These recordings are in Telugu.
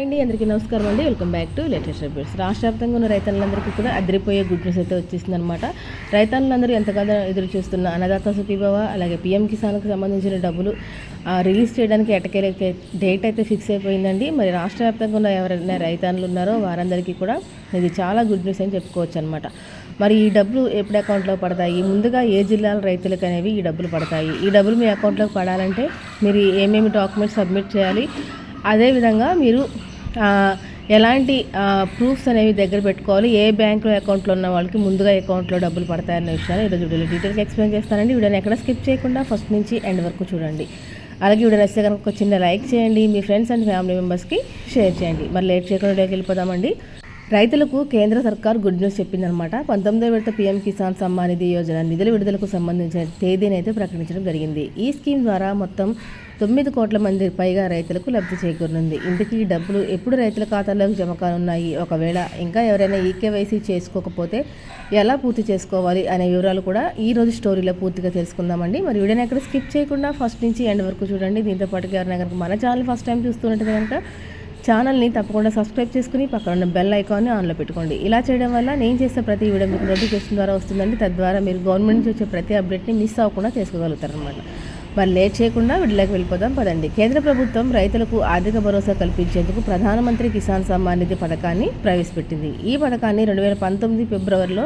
అండి అందరికీ నమస్కారం అండి. Welcome back to latest updates రాష్ట్ర వ్యాప్తంగా ఉన్న రైతులందరికీ కూడా అదిరిపోయే గుడ్ న్యూస్ అయితే వచ్చేసింది అనమాట రైతులందరూ ఎంతగానో ఎదురు చూస్తున్న అన్నదాత సుఖీభవ అలాగే పీఎం కిసాన్కి సంబంధించిన డబ్బులు రిలీజ్ చేయడానికి ఎటకేలే డేట్ అయితే ఫిక్స్ అయిపోయిందండి. మరి రాష్ట్ర వ్యాప్తంగా ఉన్న ఎవరైనా రైతాన్లు ఉన్నారో వారందరికీ కూడా ఇది చాలా గుడ్ న్యూస్ అని చెప్పుకోవచ్చు అనమాట మరి ఈ డబ్బులు ఎప్పుడు అకౌంట్లో పడతాయి? ముందుగా ఏ జిల్లాల రైతులకు అనేవి ఈ డబ్బులు పడతాయి? ఈ డబ్బులు మీ అకౌంట్లోకి పడాలంటే మీరు ఏమేమి డాక్యుమెంట్స్ సబ్మిట్ చేయాలి? అదేవిధంగా మీరు ఎలాంటి ప్రూఫ్స్ అనేవి దగ్గర పెట్టుకోవాలి. ఏ బ్యాంకులో అకౌంట్లో ఉన్న వాళ్ళకి ముందుగా అకౌంట్లో డబ్బులు పడతాయన్న విషయాన్ని ఈరోజు వీడియోలో డీటెయిల్గా ఎక్స్ప్లెయిన్ చేస్తానండి. వీడియోని ఎక్కడ స్కిప్ చేయకుండా ఫస్ట్ నుంచి ఎండ్ వరకు చూడండి. అలాగే వీడియో నచ్చితే కనుక ఒక చిన్న లైక్ చేయండి. మీ ఫ్రెండ్స్ అండ్ ఫ్యామిలీ మెంబర్స్కి షేర్ చేయండి. మరి లేట్ చేయకుండా వీడియోకి వెళ్ళిపోదామండి. రైతులకు కేంద్ర సర్కార్ గుడ్ న్యూస్ చెప్పిందనమాట పంతొమ్మిదో విడత పీఎం కిసాన్ సమ్మాన్ నిధి యోజన నిధుల విడుదలకు సంబంధించిన తేదీని అయితే ప్రకటించడం జరిగింది. ఈ స్కీమ్ ద్వారా మొత్తం తొమ్మిది కోట్ల మంది పైగా రైతులకు లబ్ధి చేకూరనుంది. ఇందుకు ఈ డబ్బులు ఎప్పుడు రైతుల ఖాతాల్లోకి జమ కానున్నాయి? ఒకవేళ ఇంకా ఎవరైనా ఈకేవైసీ చేసుకోకపోతే ఎలా పూర్తి చేసుకోవాలి అనే వివరాలు కూడా ఈ రోజు స్టోరీలో పూర్తిగా తెలుసుకుందామండి. మరి వీడియోని ఎక్కడ స్కిప్ చేయకుండా ఫస్ట్ నుంచి ఎండ్ వరకు చూడండి. దీంతో పాటుగా ఎవరైనా కనుక మన ఛానల్ ఫస్ట్ టైం చూస్తున్నట్టు కనుక ఛానల్ని తప్పకుండా సబ్స్క్రైబ్ చేసుకుని పక్కన ఉన్న బెల్ ఐకాన్ని ఆన్లో పెట్టుకోండి. ఇలా చేయడం వల్ల నేను చేసే ప్రతి వీడియో మీకు నోటిఫికేషన్ ద్వారా వస్తుందండి. తద్వారా మీరు గవర్నమెంట్ నుంచి వచ్చే ప్రతి అప్డేట్ని మిస్ అవ్వకుండా చేసుకోగలుగుతారనమాట మరి లేట్ చేయకుండా వీడియోకి వెళ్ళిపోదాం పదండి. కేంద్ర ప్రభుత్వం రైతులకు ఆర్థిక భరోసా కల్పించేందుకు ప్రధానమంత్రి కిసాన్ సమ్మాన్ నిధి పథకాన్ని ప్రవేశపెట్టింది. ఈ పథకాన్ని రెండు వేల పంతొమ్మిది ఫిబ్రవరిలో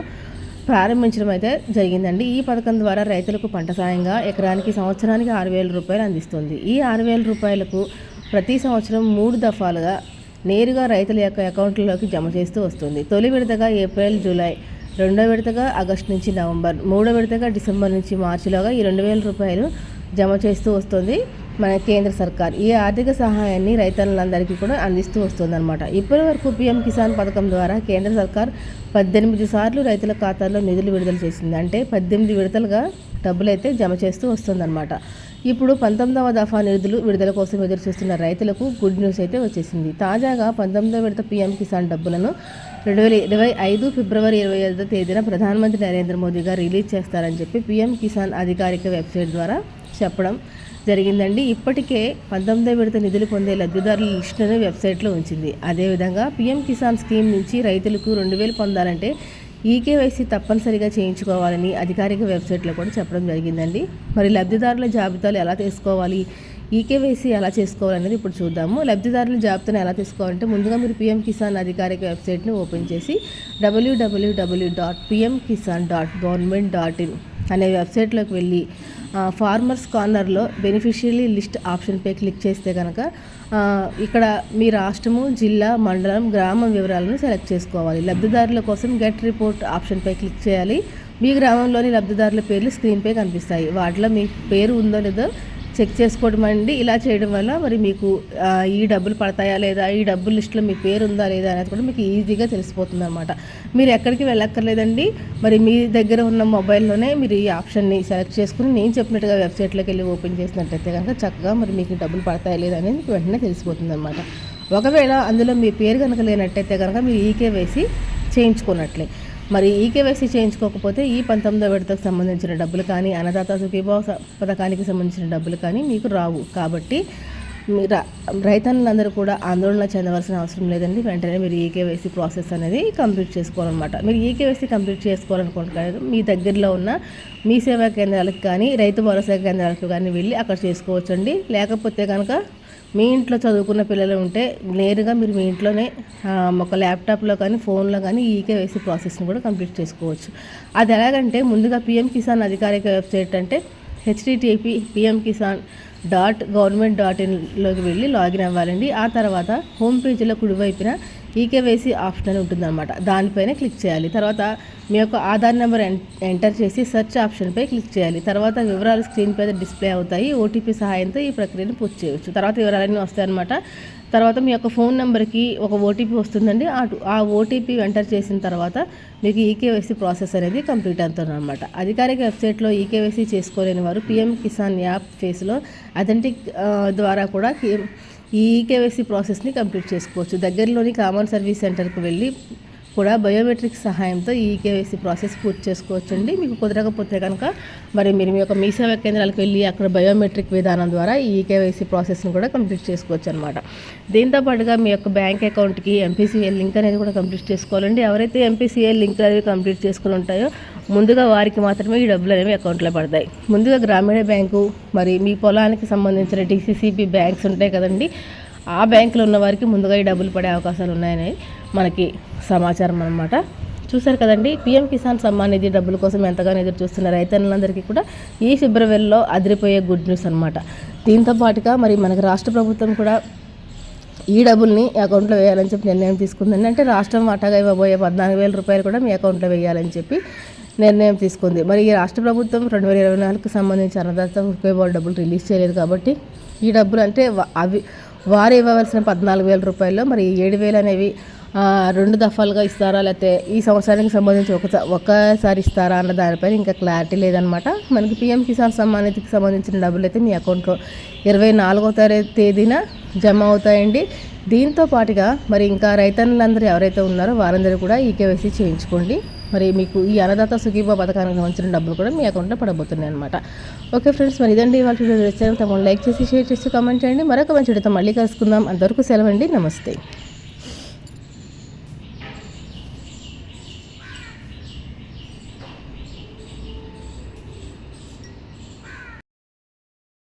ప్రారంభించడం అయితే జరిగిందండి. ఈ పథకం ద్వారా రైతులకు పంట సాయంగా ఎకరానికి సంవత్సరానికి ఆరు వేల రూపాయలు అందిస్తుంది. ఈ ఆరు వేల రూపాయలకు ప్రతి సంవత్సరం మూడు దఫాలుగా నేరుగా రైతుల యొక్క అకౌంట్లలోకి జమ చేస్తూ వస్తుంది. తొలి విడతగా ఏప్రిల్ జూలై రెండో విడతగా ఆగస్టు నుంచి నవంబర్ మూడో విడతగా డిసెంబర్ నుంచి మార్చిలోగా ఈ రెండు వేల రూపాయలు జమ చేస్తూ వస్తుంది మన కేంద్ర సర్కార్. ఈ ఆర్థిక సహాయాన్ని రైతులందరికీ కూడా అందిస్తూ వస్తుందన్నమాట. ఇప్పటి వరకు పీఎం కిసాన్ పథకం ద్వారా కేంద్ర సర్కార్ పద్దెనిమిది సార్లు రైతుల ఖాతాల్లో నిధులు విడుదల చేసింది. అంటే పద్దెనిమిది విడతలుగా డబ్బులైతే జమ చేస్తూ వస్తుందన్నమాట. ఇప్పుడు పంతొమ్మిదవ దఫా నిధులు విడుదల కోసం ఎదురు చూస్తున్న రైతులకు గుడ్ న్యూస్ అయితే వచ్చేసింది. తాజాగా పంతొమ్మిదవ విడత పీఎం కిసాన్ డబ్బులను రెండు వేల ఇరవై ఐదు ఫిబ్రవరి ఇరవై ఐదో తేదీన ప్రధానమంత్రి నరేంద్ర మోదీ గారు రిలీజ్ చేస్తారని చెప్పి పీఎం కిసాన్ అధికారిక వెబ్సైట్ ద్వారా చెప్పడం జరిగిందండి. ఇప్పటికే పంతొమ్మిదో విడత నిధులు పొందే లబ్ధిదారుల లిస్టును వెబ్సైట్లో ఉంచింది. అదేవిధంగా పీఎం కిసాన్ స్కీమ్ నుంచి రైతులకు రెండు వేలు పొందాలంటే ఈకేవైసీ తప్పనిసరిగా చేయించుకోవాలని అధికారిక వెబ్సైట్లో కూడా చెప్పడం జరిగిందండి. మరి లబ్ధిదారుల జాబితాలు ఎలా తీసుకోవాలి? ఈకేవైసీ ఎలా చేసుకోవాలనేది ఇప్పుడు చూద్దాము. లబ్ధిదారుల జాబితాను ఎలా తీసుకోవాలంటే ముందుగా మీరు పీఎం కిసాన్ అధికారిక వెబ్సైట్ని ఓపెన్ చేసి డబ్ల్యూడబ్ల్యూడబ్ల్యూ dot PM Kisan dot government dot in అనే వెబ్సైట్లోకి వెళ్ళి ఫార్మర్స్ కార్నర్లో బెనిఫిషియరీ లిస్ట్ ఆప్షన్పై క్లిక్ చేస్తే కనుక ఇక్కడ మీ రాష్ట్రము జిల్లా మండలం గ్రామం వివరాలను సెలెక్ట్ చేసుకోవాలి. లబ్ధిదారుల కోసం గెట్ రిపోర్ట్ ఆప్షన్పై క్లిక్ చేయాలి. మీ గ్రామంలోని లబ్ధిదారుల పేర్లు స్క్రీన్పై కనిపిస్తాయి. వాటిలో మీ పేరు ఉందో లేదో చెక్ చేసుకోవడం అండి. ఇలా చేయడం వల్ల మరి మీకు ఈ డబ్బులు పడతాయా లేదా ఈ డబ్బుల లిస్టులో మీ పేరు ఉందా లేదా అనేది కూడా మీకు ఈజీగా తెలిసిపోతుంది అనమాట మీరు ఎక్కడికి వెళ్ళక్కర్లేదండి. మరి మీ దగ్గర ఉన్న మొబైల్లోనే మీరు ఈ ఆప్షన్ని సెలెక్ట్ చేసుకుని నేను చెప్పినట్టుగా వెబ్సైట్లోకి వెళ్ళి ఓపెన్ చేసినట్టయితే కనుక చక్కగా మరి మీకు డబ్బులు పడతాయా లేదా అనేది మీకు వెంటనే తెలిసిపోతుంది అనమాట ఒకవేళ అందులో మీ పేరు కనుక లేనట్టయితే కనుక మీరు ఈకే వేసి చేయించుకున్నట్లే. మరి ఈకేవైసీ చేయించుకోకపోతే ఈ పంతొమ్మిదో విడతకు సంబంధించిన డబ్బులు కానీ అన్నదాత సుఖీభావ పథకానికి సంబంధించిన డబ్బులు కానీ మీకు రావు. కాబట్టి రైతన్నులందరూ కూడా ఆందోళన చెందవలసిన అవసరం లేదండి. వెంటనే మీరు ఈకేవైసీ ప్రాసెస్ అనేది కంప్లీట్ చేసుకోవాలన్నమాట. మీరు ఈకేవైసీ కంప్లీట్ చేసుకోవాలనుకుంటున్నారు మీ దగ్గరలో ఉన్న మీ సేవా కేంద్రాలకు కానీ రైతు భరోసా కేంద్రాలకు కానీ వెళ్ళి అక్కడ చేసుకోవచ్చండి. లేకపోతే కనుక మీ ఇంట్లో చదువుకున్న పిల్లలు ఉంటే నేరుగా మీరు మీ ఇంట్లోనే ఒక ల్యాప్టాప్లో కానీ ఫోన్లో కానీ ఈకేవైసీ ప్రాసెస్ని కూడా కంప్లీట్ చేసుకోవచ్చు. అది ఎలాగంటే ముందుగా పిఎం కిసాన్ అధికారిక వెబ్సైట్ అంటే HDTP PM Kisan dot government dot ఇన్లోకి వెళ్ళి లాగిన్ అవ్వాలండి. ఆ తర్వాత హోమ్ పేజీలో కుడివైపున ఈకేవైసీ ఆప్షన్ అని ఉంటుందన్నమాట. దానిపైన క్లిక్ చేయాలి. తర్వాత మీ యొక్క ఆధార్ నెంబర్ ఎంటర్ చేసి సెర్చ్ ఆప్షన్పై క్లిక్ చేయాలి. తర్వాత వివరాలు స్క్రీన్ పైన డిస్ప్లే అవుతాయి. ఓటీపీ సహాయంతో ఈ ప్రక్రియను పూర్తి చేయవచ్చు. తర్వాత వివరాలన్నీ వస్తాయన్నమాట. తర్వాత మీ యొక్క ఫోన్ నెంబర్కి ఒక ఓటీపీ వస్తుందండి. ఆ ఆ ఓటీపీ ఎంటర్ చేసిన తర్వాత మీకు ఈకేవైసీ ప్రాసెస్ అనేది కంప్లీట్ అవుతుంది అనమాట అధికారిక వెబ్సైట్లో ఈకేవైసీ చేసుకోలేని వారు పిఎం కిసాన్ యాప్ ఫేస్లో అథెంటిక్ uh, ద్వారా కూడా ఈ కేవైసీ ప్రాసెస్ని కంప్లీట్ చేసుకోవచ్చు. దగ్గరలోని కామన్ సర్వీస్ సెంటర్కి వెళ్ళి కూడా బయోమెట్రిక్ సహాయంతో ఈ కేవైసీ ప్రాసెస్ పూర్తి చేసుకోవచ్చండి. మీకు కుదరకపోతే కనుక మరి మీరు మీ యొక్క మీ సేవా కేంద్రాలకు వెళ్ళి అక్కడ బయోమెట్రిక్ విధానం ద్వారా ఈ కేవైసీ ప్రాసెస్ని కూడా కంప్లీట్ చేసుకోవచ్చు అనమాట దీంతో పాటుగా మీ యొక్క బ్యాంక్ అకౌంట్కి ఎంపీసీఎల్ లింక్ అనేది కూడా కంప్లీట్ చేసుకోవాలండి. ఎవరైతే ఎంపీసీఎల్ లింక్ అనేవి కంప్లీట్ చేసుకుని ఉంటాయో ముందుగా వారికి మాత్రమే ఈ డబ్బులు అనేవి అకౌంట్లో పడతాయి. ముందుగా గ్రామీణ బ్యాంకు మరి మీ పొలానికి సంబంధించిన డిసిసిబి బ్యాంక్స్ ఉంటాయి కదండి. ఆ బ్యాంకులో ఉన్న వారికి ముందుగా ఈ డబ్బులు పడే అవకాశాలు ఉన్నాయని మనకి సమాచారం అనమాట చూశారు కదండి పిఎం కిసాన్ సమ్మాన్ నిధి డబ్బుల కోసం ఎంతగానో ఎదురు చూస్తున్న రైతన్నులందరికీ కూడా ఈ ఫిబ్రవరిలో అదిరిపోయే గుడ్ న్యూస్ అనమాట దీంతో పాటుగా మరి మనకి రాష్ట్ర ప్రభుత్వం కూడా ఈ డబ్బుల్ని అకౌంట్లో వేయాలని చెప్పి నిర్ణయం తీసుకుందండి. అంటే రాష్ట్రం వాటాగా ఇవ్వబోయే పద్నాలుగు వేల రూపాయలు కూడా మీ అకౌంట్లో వేయాలని చెప్పి నిర్ణయం తీసుకుంది. మరి ఈ రాష్ట్ర ప్రభుత్వం రెండు వేల ఇరవై నాలుగుకి సంబంధించి అన్నదాత ఉపయోగ డబ్బులు రిలీజ్ చేయలేదు కాబట్టి ఈ డబ్బులు అంటే అవి వారు ఇవ్వవలసిన పద్నాలుగు వేల రూపాయల్లో మరి ఏడు వేలు అనేవి రెండు దఫాలుగా ఇస్తారా? లేకపోతే ఈ సంవత్సరానికి సంబంధించి ఒక ఒక్కసారి ఇస్తారా అన్న దానిపైన ఇంకా క్లారిటీ లేదనమాట మనకి పిఎం కిసాన్ సమ్మాన్ నిధికి సంబంధించిన డబ్బులు అయితే మీ అకౌంట్లో ఇరవై నాలుగో తేదీన జమ అవుతాయండి. దీంతో పాటుగా మరి ఇంకా రైతన్నులందరూ ఎవరైతే ఉన్నారో వారందరూ కూడా ఈ కేవైసీ చేయించుకోండి. మరి మీకు ఈ అన్నదాత సుఖీభా పథకానికి సంబంధించిన డబ్బులు కూడా మీ అకౌంట్లో పడబోతున్నాయి అనమాట ఓకే ఫ్రెండ్స్ మరి ఇదండి ఇవాళ వీడియో. నచ్చితే తమను లైక్ చేసి షేర్ చేసి కామెంట్ చేయండి. మరొక మంచి వీడియోతో మళ్ళీ కలుసుకుందాం. అంతవరకు సెలవండి నమస్తే.